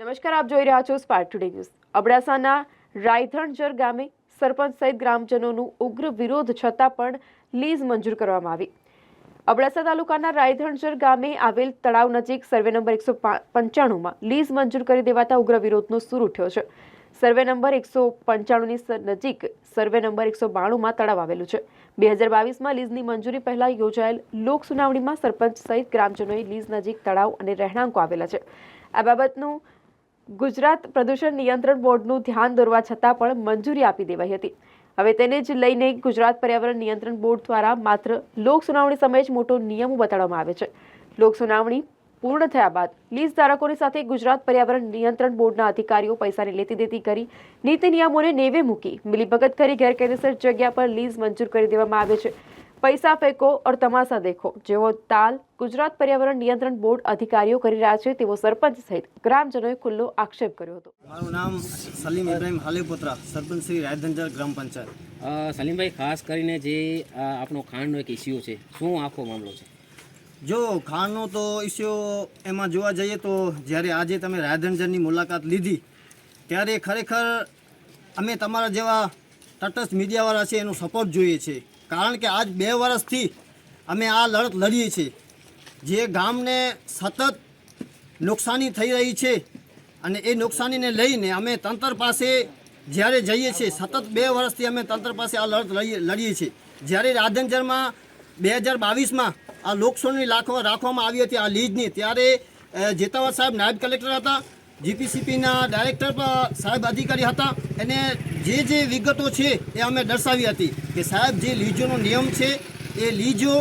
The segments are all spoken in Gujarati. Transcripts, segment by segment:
નમસ્કાર, આપ જોઈ રહ્યા છો સ્પાર્ક ટુડે ન્યૂઝ અબડાસાના રાયધણજર ગામે સરપંચ સહિત ગ્રામજનોનું ઉગ્ર વિરોધ છતાં પણ લીઝ મંજૂર કરવામાં આવી. અબડાસા તાલુકાના રાયધણજર ગામે આવેલ તળાવ નજીક સર્વે નંબર એકસો પંચાણુંમાં લીઝ મંજૂર કરી દેવાતા ઉગ્ર વિરોધનો સૂર ઉઠ્યો છે. સર્વે નંબર એકસો પંચાણુંની નજીક સર્વે નંબર એકસો બાણુંમાં તળાવ આવેલું છે. બે હજાર બાવીસમાં લીઝની મંજૂરી પહેલાં યોજાયેલ લોક સુનાવણીમાં સરપંચ સહિત ગ્રામજનોએ લીઝ નજીક તળાવ અને રહેણાંકો આવેલા છે. આ બાબતનું ગુજરાત પ્રદૂષણ નિયંત્રણ બોર્ડનું ધ્યાન દોરવા છતાં પણ મંજૂરી આપી દેવાઈ હતી. હવે તેને જ લઈને ગુજરાત પર્યાવરણ નિયંત્રણ બોર્ડ દ્વારા માત્ર લોક સુનાવણી સમયે જ મોટો નિયમો બતાડવામાં આવે છે. લોક સુનાવણી પૂર્ણ થયા બાદ લીઝ ધારકોની સાથે ગુજરાત પર્યાવરણ નિયંત્રણ બોર્ડના અધિકારીઓ પૈસાની લેતી દેતી કરી, નીતિ નિયમોને નેવે મૂકી, મિલીભગત કરી ગેરકાયદેસર જગ્યા પર લીઝ મંજૂર કરી દેવામાં આવે છે. પૈસા ફેંકો ઓર તમાશા દેખો. જેવો તાલ ગુજરાત પર્યાવરણ નિયંત્રણ બોર્ડ અધિકારીઓ કરી રહ્યા છે તેવો સરપંચ સહિત ગ્રામજનોએ ખુલ્લો આક્ષેપ કર્યો હતો. મારું નામ સલીમ ઇબ્રાહિમ હાલેપોત્રા સરપંચ શ્રી રાયધંજર ગ્રામ પંચાયત. સલીમભાઈ ખાસ કરીને જે આપણો ખાંડનો એક ઇસ્યુ છે શું આખો મામલો છે? જો ખાંડનો તો ઇસ્યુ એમાં જોવા જઈએ તો જ્યારે આજે તમે રાયધંજરની મુલાકાત લીધી ત્યારે ખરેખર અમે તમારા જેવા તટસ્થ મીડિયાવાળા છે એનો સપોર્ટ જોઈએ છે કારણ કે આજ બે વર્ષથી અમે આ લડત લડીએ છીએ. જે ગામને સતત નુકસાની થઈ રહી છે અને એ નુકસાનીને લઈને અમે તંત્ર પાસે જ્યારે જઈએ છીએ, સતત બે વર્ષથી અમે તંત્ર પાસે આ લડત લડીએ છીએ. જ્યારે રાધનજરમાં બે હજાર બાવીસમાં આ લોકસોની રાખવા રાખવામાં આવી હતી આ લીજની, ત્યારે જેતાવર સાહેબ નાયબ કલેક્ટર હતા. જીપીસીપીના ડાયરેક્ટર સાહેબ અધિકારી હતા. એને જે જે વિગતો છે એ અમે દર્શાવી હતી કે સાહેબ જે લીજોનો નિયમ છે, એ લીજો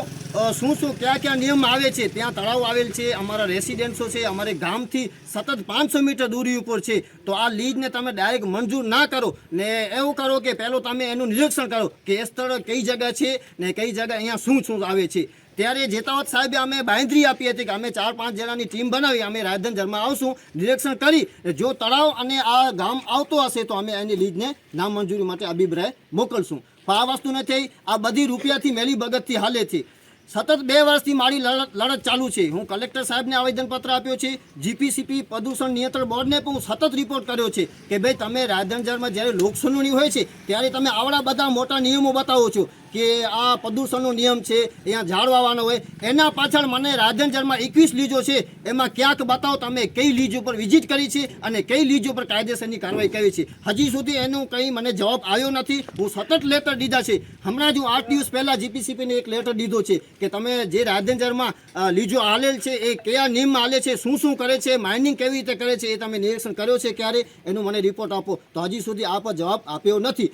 શું શું કયા કયા નિયમ આવે છે? ત્યાં તળાવ આવેલ છે, અમારા રેસિડેન્સો છે, અમારે ગામથી સતત પાંચસો મીટર દૂરી ઉપર છે. તો આ લીજને તમે ડાયરેક્ટ મંજૂર ના કરો ને એવું કરો કે પહેલું તમે એનું નિરીક્ષણ કરો કે એ સ્થળ કઈ જગ્યા છે ને કઈ જગ્યા અહીંયા શું શું આવે છે. ત્યારે જેતાવત સાહેબે અમે બાંધરી આપી હતી કે અમે ચાર પાંચ જણાની ટીમ બનાવી, અમે રાયધનજરમાં આવશું, નિરીક્ષણ કરી જો તળાવ અને આ ગામ આવતો હશે તો અમે એની લીજને નામંજૂરી માટે અભિપ્રાય મોકલશું. પણ આ વસ્તુ નથી આ બધી રૂપિયાથી મેલી બગતથી હાલેથી સતત બે વર્ષથી મારી લડત ચાલુ છે. હું કલેક્ટર સાહેબને આવેદનપત્ર આપ્યો છે, જીપીસીપી પ્રદૂષણ નિયંત્રણ બોર્ડને પણ હું સતત રિપોર્ટ કર્યો છે કે ભાઈ તમે રાધનજરમાં જ્યારે લોકસુનાવણી હોય છે, ત્યારે તમે આવડા બધા મોટા નિયમો બતાવો છો. કે આ પ્રદૂષણનો નિયમ છે અહીંયા ઝાડ હોય. એના પાછળ મને રાધનજરમાં એકવીસ લીજો છે. એમાં ક્યાંક બતાવો તમે કઈ લીજ ઉપર વિઝિટ કરી છે અને કઈ લીજ ઉપર કાયદેસરની કાર્યવાહી કરી છે. હજી સુધી એનું કંઈ મને જવાબ આવ્યો નથી. હું સતત લેટર દીધા છે. હમણાં જ હું આઠ દિવસ પહેલાં જીપીસીપીને એક લેટર દીધો છે કે તમે જે રાધનજરમાં અ, લીજો આલેલ છે એ કયા નિયમમાં આલે છે શું શું કરે છે માઇનિંગ કેવી રીતે કરે છે એ તમે નિરીક્ષણ કર્યો છે ક્યારે? એનું મને રિપોર્ટ આપો. તો હજી સુધી આપ જવાબ આપ્યો નથી.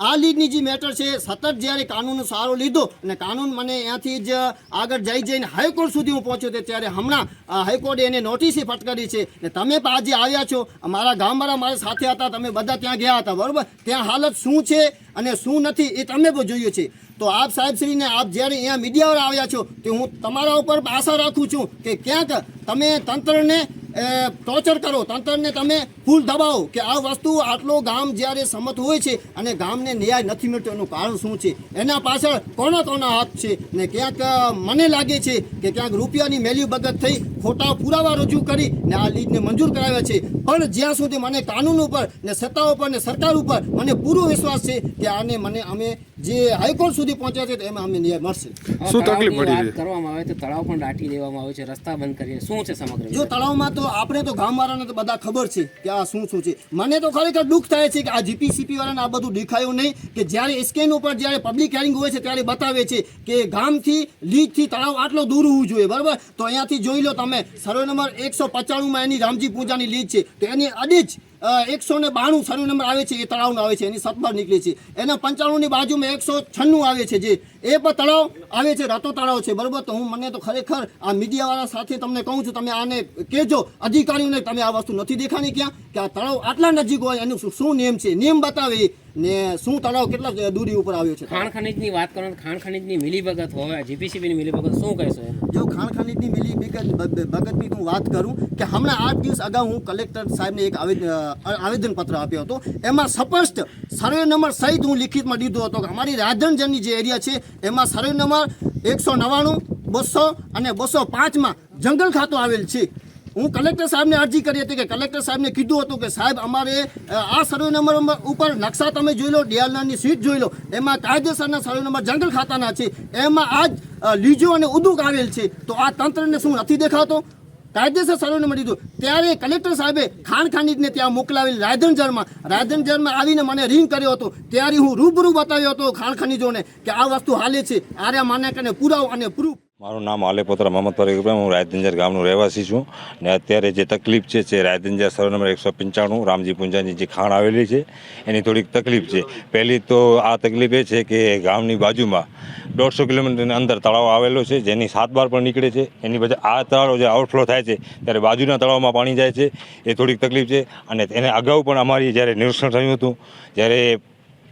આ લીગની જે મેટર છે, સતત જ્યારે કાનૂનનો સહારો લીધો અને કાનૂન મને ત્યાંથી જ આગળ જઈ જઈને હાઈકોર્ટ સુધી હું પહોંચ્યો તે ત્યારે હમણાં હાઈકોર્ટે એને નોટિસે ફટકારી છે. ને તમે પણ આજે આવ્યા છો મારા ગામવાળા મારા સાથે હતા, તમે બધા ત્યાં ગયા હતા, બરાબર? ત્યાં હાલત શું છે અને શું નથી એ તમે પણ જોયું છે. તો આપ સાહેબશ્રીને આપ જ્યારે અહીંયા મીડિયાવાળા આવ્યા છો, તે હું તમારા ઉપર આશા રાખું છું કે ક્યાંક તમે તંત્રને ટોર્ચર કરો, તંત્રને તમે ફૂલ દબાવો કે આ વસ્તુ આટલો ગામ જ્યારે સમત હોય છે અને ગામને ન્યાય નથી મળતો, એનું કારણ શું છે? એના પાછળ કોના કોના હાથ છે? ને ક્યાંક મને લાગે છે કે ક્યાંક રૂપિયાની મેલ્યુ બગત થઈ ખોટા પુરાવા રજૂ કરી ને આ લીડને મંજૂર કરાવ્યા છે. પણ જ્યાં સુધી મને કાનૂન ઉપર ને સત્તા ઉપર ને સરકાર ઉપર મને પૂરો વિશ્વાસ છે કે આને મને અમે જે હાઈકોર્ટ સુધી પહોંચ્યા છે એમાં અમને ન્યાય મળશે. શું તકલીફ પડી કરવામાં આવે તો તળાવ પણ દાટી દેવામાં આવે છે રસ્તા બંધ કરીએ શું છે સમગ્ર જો તળાવમાં તો આપણે તો ગામવાળાને તો બધા ખબર છે કે આ શું શું છે. મને તો ખરેખર દુઃખ થાય છે કે આ જીપીસીપી વાળાને આ બધું દેખાયું નહીં કે જ્યારે સ્કેન ઉપર જ્યારે પબ્લિક હેરિંગ હોય છે ત્યારે બતાવે છે કે ગામથી લીજથી તળાવ આટલો દૂર હોવું જોઈએ બરાબર? તો અહીંયાથી જોઈ લો તમે. સર્વે નંબર એકસો પચાણુંમાં એની રામજી પૂજાની લીજ છે. તો એની અડીજ જ એકસો ને બાણું સર્વે નંબર આવે છે, એ તળાવનો આવે છે, એની સતબાર નીકળે છે. એના પંચાણુંની બાજુમાં એકસો છન્નું આવે છે જે, એ પણ તળાવ આવે છે, રતો તળાવ છે, બરોબર? તો હું, મને તો ખરેખર આ મીડિયાવાળા સાથે તમને કહું છું, તમે આને કહેજો, અધિકારીઓને, તમે આ વસ્તુ નથી દેખાણી ક્યાં? કે આ તળાવ આટલા નજીક હોય, એનું શું નિયમ છે? નિયમ બતાવે ને શું તળાવ કેટલા દૂરી ઉપર આવ્યો છે? ખાણ ખનીજની વાત કરો ખાણ ખનીજની મિલીભગત હોય જીપીસીબીની મિલીભગત શું કહેશો? જો ખાણ ખનીજની મિલી ભગતની હું વાત કરું કે હમણાં આઠ દિવસ અગાઉ હું કલેક્ટર સાહેબને એક આવેદન આવેદનપત્ર આપ્યો હતો. એમાં સ્પષ્ટ સર્વે નંબર સહિત હું લિખિતમાં દીધો હતો કે અમારી રાધનજનની જે એરિયા છે એમાં સર્વે નંબર એકસો નવ્વાણું બસો અને બસો પાંચમાં જંગલ ખાતું આવેલ છે. હું કલેક્ટર સાહેબને અરજી કરી હતી કે કલેક્ટર સાહેબને કીધું હતું કે સાહેબ, અમારે આ સર્વે નંબર ઉપર નકશા તમે જોઈ લો ડીઆરનાની સીટ જોઈ લો, એમાં કાયદેસરના સર્વે નંબર જંગલ ખાતાના છે, એમાં આ લીજો અને ઉદુક આવેલ છે. તો આ તંત્રને શું નથી દેખાતો? કાયદેસર સર્વે નંબર દીધું ત્યારે કલેક્ટર સાહેબે ખાણ ખાનીજને ત્યાં મોકલાવેલ રાયધનજરમાં રાયધનજરમાં આવીને મને રિંગ કર્યો હતો. ત્યારે હું રૂબરૂ બતાવ્યો હતો ખાણ ખનીજોને કે આ વસ્તુ હાલે છે. આર્યા માન્યકાને પુરાવ અને પ્રૂફ મારું નામ આલેપોત્રા મહમદ ફરીક હું રાયદંજર ગામનો રહેવાસી છું ને અત્યારે જે તકલીફ છે તે રાયદંજર સર નંબર એકસો પંચાણું, રામજી પુંજાની જે ખાણ આવેલી છે, એની થોડીક તકલીફ છે. પહેલી તો આ તકલીફ એ છે કે ગામની બાજુમાં દોઢસો કિલોમીટરની અંદર તળાવ આવેલો છે, જેની સાત બાર પણ નીકળે છે. એની પછી આ તળાવ જે આઉટફ્લો થાય છે, ત્યારે બાજુના તળાવમાં પાણી જાય છે, એ થોડીક તકલીફ છે. અને એને અગાઉ પણ અમારી જ્યારે નિરીક્ષણ થયું હતું, જ્યારે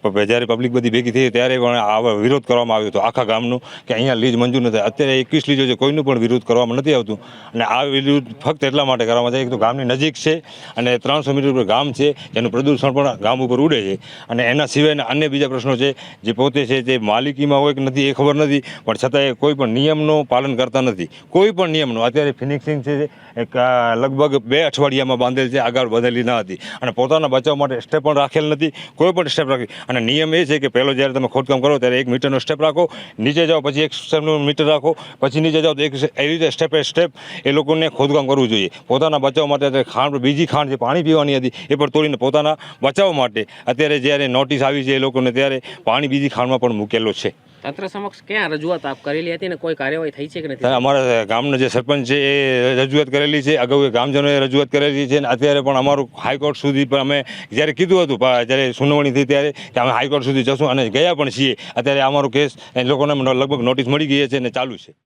જ્યારે પબ્લિક બધી ભેગી થઈ ત્યારે પણ આ વિરોધ કરવામાં આવ્યો હતો. આખા ગામનો કે અહીંયા લીજ મંજૂર નથી. અત્યારે એકવીસ લીજો છે, કોઈનું પણ વિરોધ કરવામાં નથી આવતું. અને આ વિરોધ ફક્ત એટલા માટે કરવામાં આવે એક તો ગામની નજીક છે અને ત્રણસો મીટર ઉપર ગામ છે, એનું પ્રદૂષણ પણ ગામ ઉપર ઉડે છે. અને એના સિવાયના અન્ય બીજા પ્રશ્નો છે, જે પોતે છે તે માલિકીમાં હોય કે નથી એ ખબર નથી, પણ છતાંય કોઈ પણ નિયમનું પાલન કરતા નથી. કોઈ પણ નિયમનું. અત્યારે ફિનિક્સિંગ છે, એક લગભગ બે અઠવાડિયામાં બાંધેલ છે, આગળ વધેલી ન હતી. અને પોતાના બચાવ માટે સ્ટેપ પણ રાખેલ નથી. કોઈ પણ સ્ટેપ રાખી. અને નિયમ એ છે કે પહેલો જ્યારે તમે ખોદકામ કરો ત્યારે એક મીટરનો સ્ટેપ રાખો, નીચે જાઓ પછી એક સ્ટેપનું મીટર રાખો, પછી નીચે જાઓ તો એક એ રીતે સ્ટેપ સ્ટેપ એ લોકોને ખોદકામ કરવું જોઈએ. પોતાના બચાવ માટે ખાણ બીજી ખાંડ જે પાણી પીવાની હતી એ પણ તોડીને પોતાના બચાવ માટે અત્યારે જ્યારે નોટિસ આવી છે એ લોકોને ત્યારે પાણી બીજી ખાંડમાં પણ મૂકેલો છે. તંત્ર સમક્ષ ક્યાં રજૂઆત આપ કરેલી હતી ને કોઈ કાર્યવાહી થઈ છે કે નથી? અમારા ગામના જે સરપંચ છે એ રજૂઆત કરેલી છે, અગાઉ ગામજનોએ રજૂઆત કરેલી છે અને અત્યારે પણ અમારું હાઈકોર્ટ સુધી પણ અમે જ્યારે કીધું હતું જ્યારે સુનાવણી થઈ ત્યારે કે અમે હાઈકોર્ટ સુધી જશું અને ગયા પણ છીએ. અત્યારે અમારો કેસ, એ લોકોને લગભગ નોટિસ મળી ગઈ છે અને ચાલુ છે.